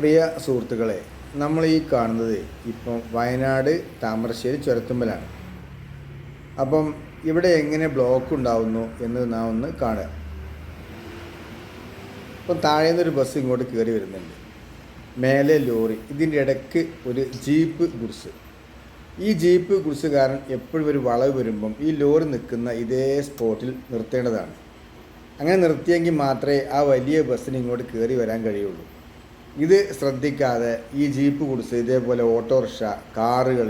പ്രിയ സുഹൃത്തുക്കളെ നമ്മൾ ഈ കാണുന്നത് ഇപ്പം വയനാട് താമരശ്ശേരി ചുരത്തുമ്പലാണ് അപ്പം ഇവിടെ എങ്ങനെ ബ്ലോക്ക് ഉണ്ടാവുന്നു എന്ന് നാം ഒന്ന് കാണുക. ഇപ്പം താഴെ നിന്നൊരു ബസ് ഇങ്ങോട്ട് കയറി വരുന്നുണ്ട്. മേലെ ലോറി ഇതിന്റെ ഇടയ്ക്ക് ഒരു ജീപ്പ് ഗുഡ്സ് ഈ ജീപ്പ് ഗുഡ്സുകാരൻ എപ്പോഴും ഒരു വളവ് വരുമ്പം ഈ ലോറി നിൽക്കുന്ന ഇതേ സ്പോട്ടിൽ നിർത്തേണ്ടതാണ്. അങ്ങനെ നിർത്തിയെങ്കിൽ മാത്രമേ ആ വലിയ ബസ്സിന് ഇങ്ങോട്ട് കയറി വരാൻ കഴിയുള്ളൂ. ഇത് ശ്രദ്ധിക്കാതെ ഈ ജീപ്പ് കുടിച്ച് ഇതേപോലെ ഓട്ടോറിക്ഷ കാറുകൾ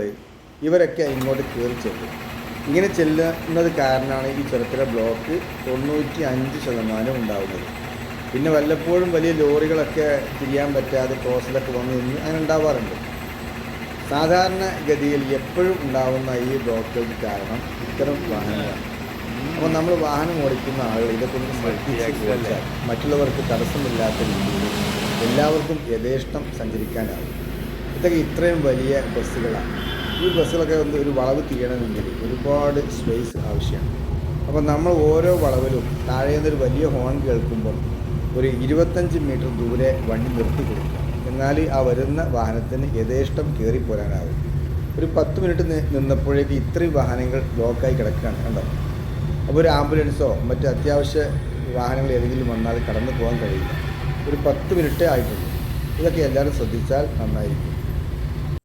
ഇവരൊക്കെ ഇങ്ങോട്ട് കയറി ചെല്ലും. ഇങ്ങനെ ചെല്ലുന്നത് കാരണമാണ് ഈ ചുരത്തിലെ ബ്ലോക്ക് തൊണ്ണൂറ്റി അഞ്ച് ശതമാനം ഉണ്ടാകുന്നത് പിന്നെ വല്ലപ്പോഴും വലിയ ലോറികളൊക്കെ തിരിയാൻ പറ്റാതെ ക്രോസിലൊക്കെ വന്നു നിന്ന് അങ്ങനെ ഉണ്ടാവാറുണ്ട്. സാധാരണ ഗതിയിൽ എപ്പോഴും ഉണ്ടാകുന്ന ഈ ബ്ലോക്കുകൾക്ക് കാരണം ഇത്തരം വാഹനങ്ങളാണ്. അപ്പോൾ നമ്മൾ വാഹനം ഓടിക്കുന്ന ആളുകൾ ഇതൊക്കെ ഒന്ന് മറ്റുള്ളവർക്ക് തടസ്സമില്ലാത്ത രീതിയിൽ എല്ലാവർക്കും യഥേഷ്ടം സഞ്ചരിക്കാനാവും ഇതൊക്കെ ഇത്രയും വലിയ ബസ്സുകളാണ്. ഈ ബസ്സുകളൊക്കെ ഒന്ന് ഒരു വളവ് തിരിയണമെങ്കിൽ ഒരുപാട് സ്പേസ് ആവശ്യമാണ്. അപ്പോൾ നമ്മൾ ഓരോ വളവിലും താഴെ നിന്നൊരു വലിയ ഹോൺ കേൾക്കുമ്പോൾ ഒരു ഇരുപത്തഞ്ച് മീറ്റർ ദൂരെ വണ്ടി നിർത്തി കൊടുക്കുക. എന്നാൽ ആ വരുന്ന വാഹനത്തിന് യഥേഷ്ടം കയറി പോരാനാവും ഒരു പത്ത് മിനിറ്റ് നിന്നപ്പോഴേക്ക് ഇത്രയും വാഹനങ്ങൾ ബ്ലോക്കായി കിടക്കുകയാണ് കണ്ടോ? അപ്പോൾ ഒരു ആംബുലൻസോ മറ്റ് അത്യാവശ്യ വാഹനങ്ങൾ ഏതെങ്കിലും വന്നാൽ കടന്നു പോകാൻ കഴിയില്ല. ഒരു പത്ത് മിനിറ്റേ ആയിട്ടുള്ളൂ. ഇതൊക്കെ എല്ലാവരും ശ്രദ്ധിച്ചാൽ നന്നായിരിക്കും.